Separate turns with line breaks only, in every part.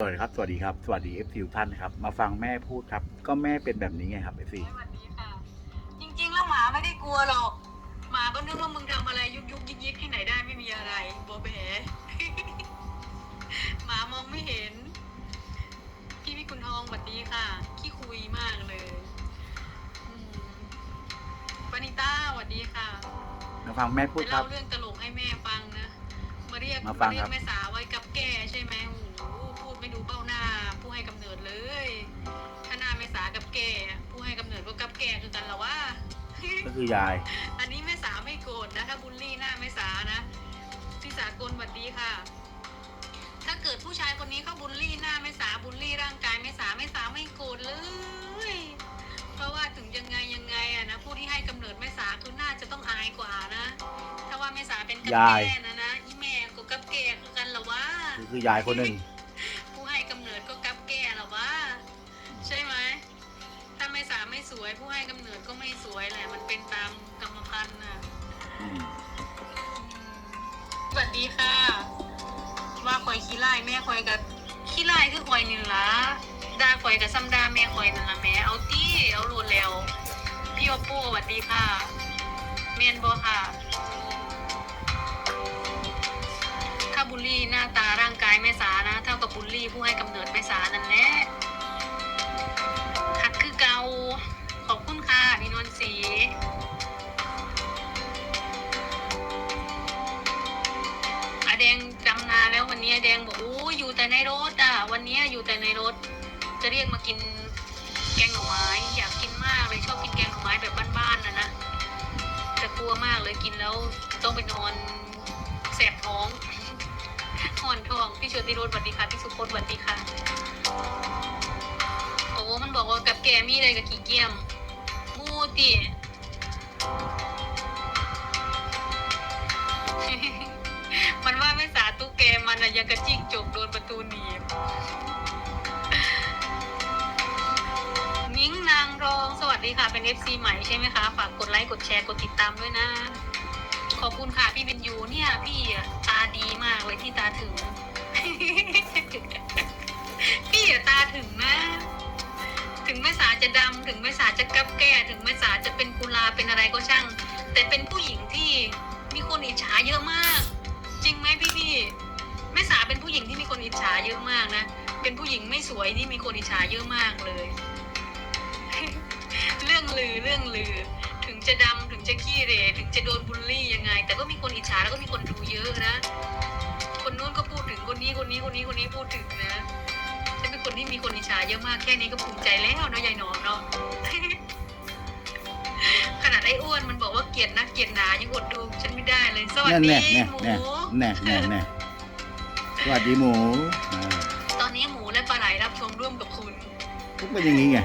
สวัสดีครับ สวัสดีครับ สวัสดีเอฟซีท่านครับ มาฟังแม่พูดครับ ก็แม่เป็นแบบนี้ไงครับเอฟซี
สวัสดีค่ะ จริงๆ แล้วหมาไม่ได้กลัวหรอก หมาก็นึกว่ามึงทำอะไรยุกยุกยิกยิกที่ไหนได้ไม่มีอะไรโบเบหมามองไม่เห็น พี่พี่คุณทองสวัสดีค่ะ ขี้คุยมากเลยอืมปานิต้าสวัสดีค่ะ
มาฟังแม่พูด
จะ
ครั
เล่า
บ
เรื่องตลกให้แม่ฟังนะ มาเรียก
มาฟัง
เรีย
ครั
ก
บ
แม่สาไว้กับแก่ใช่ไหมโอ้โหพูด ไม่ดูเบ้าหน้า ผู้ให้กำเนิดเลย ถ้าหน้าแม่สากับแก่ผู้ให้กำเนิดก็กับแก่คือกันเหรอวะ
ก็คือยาย
อันนี้แม่สาไม่โกรธนะถ้าบูลลี่หน้าแม่สานะพี่สากลสวัสดีค่ะ ถ้าเกิดผู้ชายคนนี้เขาบูลลี่หน้าแม่สาบูลลี่ร่างกายแม่สาแม่สาไม่โกรธเลย เพราะว่าถึงยังไงยังไงอะนะผู้ที่ให้กำเนิดแม่สาคือน่าจะต้องอายกว่านะ ถ้าว่าแม่สาเป็นกับ
ยาย
แก่นะนะอีแม่ก็กับแก่คือกันเหรอวะ
ก็คือยายคนหนึ่ง
วยผู้ให้กำเนิดก็ไม่สวยแหละ มันเป็นตามกรรมพันธุ์นะ
อืม
สวัสดีค่ะ ว่าข่อยขี้ไล่แม่ข่อยกับขี้ไล่คือข่อยนี่ล่ะด่าข่อยกับซ้ำด่าแม่ข่อยนั่นล่ะแม่เอาตี้เอาโลดแล้วพี่โอโป้สวัสดีค่ะ เมนบอค่ะถ้าบุลลี่หน้าตาร่างกายแม่สานะ เท่ากับบุลลี่ผู้ให้กำเนิดแม่สานั่นแหละ จะเรียกมากินแกงหน่อไม้อยากกินมากเลยชอบกินแกงหน่อไม้แบบบ้านๆนะนะแต่กลัวมากเลยกินแล้วต้องไปนอนแสบท้องห่อนท้องพี่ชวนติโรสสวัสดีค่ะพี่สุพจน์สวัสดีค่ะโอ้มันบอกว่ากับแกมีอะไรกับกี่เกียมมูติมันว่าไม่สาตุกแกมันอะยังกระจิ้งจกโดนประตูหนีบ สดีค่ะ เป็น FC ใหม่ใช่ไหมคะ ฝากกดไลค์ กดแชร์ กดติดตามด้วยนะ ขอบคุณค่ะ พี่เบนยูเนี่ย พี่ตาดีมากเลยที่ตาถึง พี่ตาถึงนะ ถึงแม่สาจะดำ ถึงแม่สาจะกับแก้ถึงแม่สาจะเป็นกุลา เป็นอะไรก็ช่าง แต่เป็นผู้หญิงที่มีคนอิจฉาเยอะมาก จริงไหมพี่พี่แม่สาเป็นผู้หญิงที่มีคนอิจฉาเยอะมากนะ เป็นผู้หญิงไม่สวยที่มีคนอิจฉาเยอะมากเลย ลือเรื่องลือ ถึงจะดำถึงจะขี้เหร่ถึงจะโดนบูลลี่ยังไง แต่ก็มีคนอิจฉาแล้วก็มีคนดูเยอะนะ คนนู้นก็พูดถึงคนนี้คนนี้คนนี้คนนี้พูดถึงนะฉันเป็นคนที่มีคนอิจฉาเยอะมากแค่นี้ก็ภูมิใจแล้วเนาะยายหนอมเนาะขนาดไอ้อ้วนมันบอกว่าเกลียดนะเกลียดหนายังอดดูฉันไม่ได้เลยสวัส
แน่
ดี
แน่แน่
หมู
แน่แน่แน่แน่สวัสดีหมูอ่า
ตอนนี้หมูและปลาไหลรับชมร่วมกับคุณ
ก็เป็นอย่างนี้ไง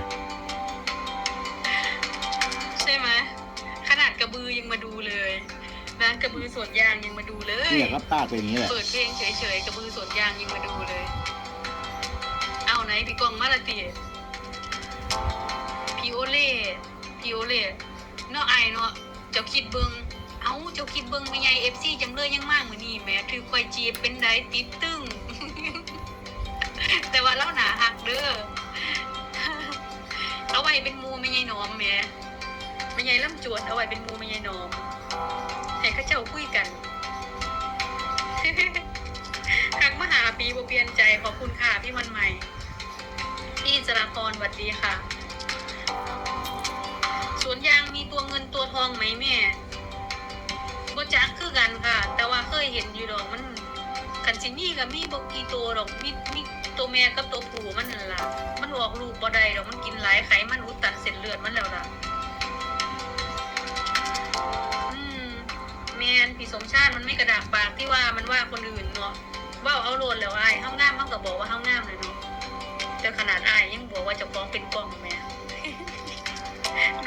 นะกระบือสวนยางยังมาดูเลย
เนี่ยครับป้าเป็นอย่างนี้แหละ
เปิดเพลงเฉยๆกระบือสวนยางยังมาดูเลย เอาไหนพี่กองมาละติพี่โอเล่พี่โอเล่เนาะไอายเนาะเจ้าคิดเบิงเอาเจ้าคิดเบิงไม่ใหญ่เอฟซีจำเลยยังมากเหมือนนี่แหม่ถือควายจีบเป็นไดติดตึ้งแต่ว่าเล่าหนาหักเด้อเอาไว้เป็นหมูไม่ใหญ่หนอมแหม่ไม่ใหญ่ล่ำจวดเอาไว้เป็นหมูไม่ใหญ่หนอม ให้เข้าเจ้าคุยกันทักมาหาปีบเปลี่ยนใจขอบคุณค่ะพี่วันใหม่ พี่จราพรสวัสดีค่ะ สวนยางมีตัวเงินตัวทองไหมแม่บ่จักคือกันค่ะ แต่ว่าเคยเห็นอยู่ดอกมันคันสิมีก็มีบกีตัวดอกมีมีตัวแม่กับตัวผู้มันนั่นล่ะมันออกลูกบ่ได้ดอกมันกินหลายไขมันอุดตันเส้นเลือดมันแล้วล่ะ มชาติมันไม่กระดากปากที่ว่ามันว่าคนอื่นเนาะว่าเอาโลดแล้วไอ้ายเฮางามมันก็บอกว่าเฮางามเลยเนาะแต่ขนาดอ้ายยังบอกว่าจะฟ้องเป็นกล้องแม่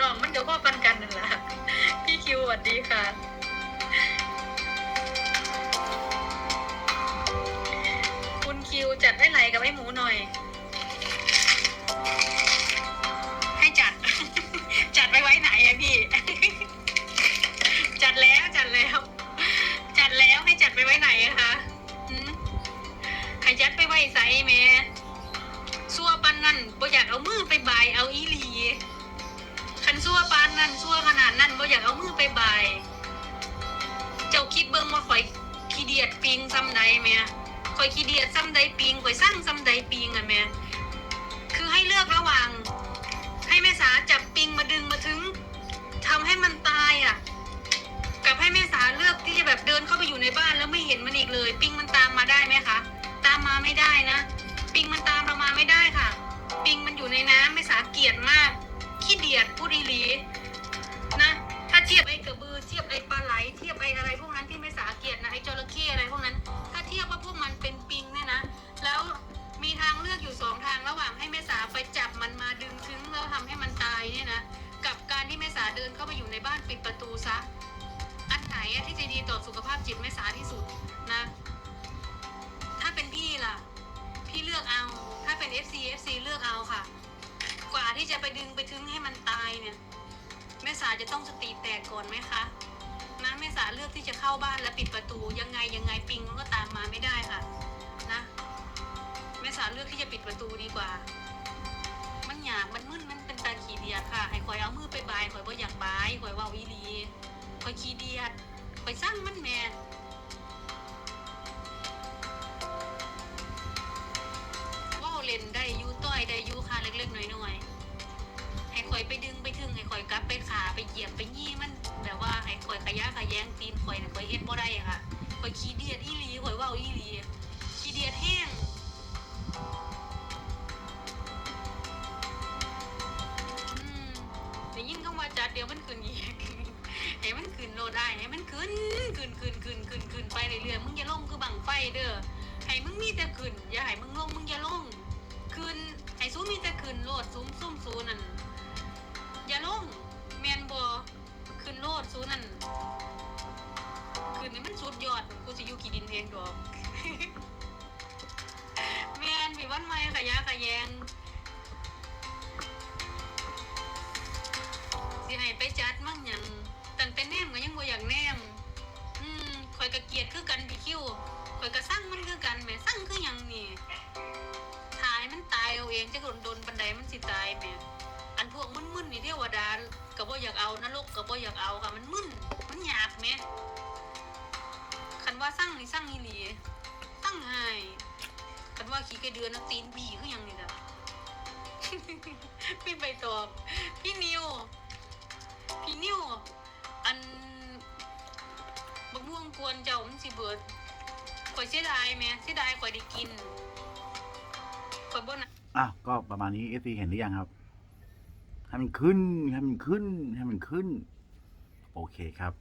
น้องมันก็พ่อปันกันนั่นแหละพี่คิวสวัสดีค่ะคุณคิวจัดให้ไหลกับไอ้หมูหน่อย อยากเอามือไปบาย เจ้าคิดเบิ่งว่าข่อยขี้เดียดปิงซ้ำใดแม่ข่อยขี้เดียดซ้ำใดปิงข่อยสร้างซ้ำใดปิงอะแม่คือให้เลือกระหว่าง ให้แม่สาจับปิงมาดึงมาถึงทำให้มันตายอะ กับให้แม่สาเลือกที่จะแบบเดินเข้าไปอยู่ในบ้านแล้วไม่เห็นมันอีกเลย ปิงมันตามมาได้ไหมคะ ตามมาไม่ได้นะ ปิงมันตามเรามาไม่ได้ค่ะ ปิงมันอยู่ในน้ำแม่สาเกลียดมากขี้เดียดพูดอีหลี เทียบไอ้กระบือเทียบไอ้ปลาไหลเทียบไอ้อะไรพวกนั้นที่แม่สาเกลียดนะไอ้จระเข้อะไรพวกนั้น ถ้าเทียบว่าพวกมันเป็นปิงเนี่ยนะ แล้วมีทางเลือกอยู่สองทางระหว่างให้แม่สาไปจับมันมาดึงถึงแล้วทำให้มันตายเนี่ยนะกับการที่แม่สาเดินเข้าไปอยู่ในบ้านปิดประตูซะอันไหนที่จะดีต่อสุขภาพจิตแม่สาที่สุดนะ ถ้าเป็นพี่ล่ะ พี่เลือกเอา ถ้าเป็น FC FC เลือกเอาค่ะ กว่าที่จะไปดึงไปถึงให้มันตายเนี่ย ม่สาจะต้องสติแตกก่อนไหมคะนะแม่สาเลือกที่จะเข้าบ้านและปิดประตูยังไงยังไงปิงมันก็ตามมาไม่ได้ค่ะ นะแม่สาเลือกที่จะปิดประตูดีกว่า มันหยาบมันมึนมันเป็นตาขี้เดียดค่ะให้คอยเอามือไปบายคอยว่าอยากบายคอยว่าอีหลีคอยขี้เดียดคอยสร้างมันแม่เว่าเล่นได้ยูต้อยได้ยูค่ะเล็กๆน้อยๆ อยไปดึงไปถึงให้คอยกลับไปขาไปเหยียบไปยี่มันแบบว่าให้คอยขยะขยแยงตีนคอยคอยเฮ็ดบ่ได้ค่ะคอยขี้เดียดอีหลีคอยเว่าอีหลีขี้เดียดแห้งอืมได้ยินคำว่าจัดเดี๋ยวมันขึ้นอีกให้มันขึ้นโลดได้ให้มันขึ้นขึ้นขึ้นขึ้นขึ้นขึ้นไปเรื่อยๆมึงอย่าลงคือบังไฟเด้อให้มึงมีแต่ขึ้นอย่าให้มึงลงมึงอย่าลงขึ้นให้ซูมีแต่ขึ้นโลดซุ้มซุ่มซูนั่น อย่าลงแมนบอขึ้นโลดซูนั่นขึ้นนี่มันสุดยอดกูจะอยู่กี่ดินเองดอกแมนมีวันใหม่ขยะขยงสิให้ไปจัดมั่งยังตั้งแต่แนมก็ยังบ่อยากแนมอืมข่อยกระเกียดคือกันพี่คิวข่อยกระสั่งมันคือกันแม่สั่งคือยังนี่ทายมันตายเอาเองจะโดนโดนบันไดมันสิตายแม่ อันพวกมึนๆนี่เทวดาก็บ่อยากเอานรกก็บ่อยากเอาค่ะมันมึนมันหยาบแหมคันว่าสร้างนี่สร้างอีหลีสร้างหายคันว่าขี้ไก่เดือนนะตีนบีคือยังนี่ล่ะพี่ใบตองพี่นิวพี่นิวอันบักม่วงกวนเจ้ามันสิเบิดข่อยเสียดายแหม่เสียดายข่อยได้กินข่อยบ่นะ
อะก็ประมาณนี้เอซีเห็นหรือยังครับ ให้มันขึ้นให้มันขึ้นให้มันขึ้น โอเคครับ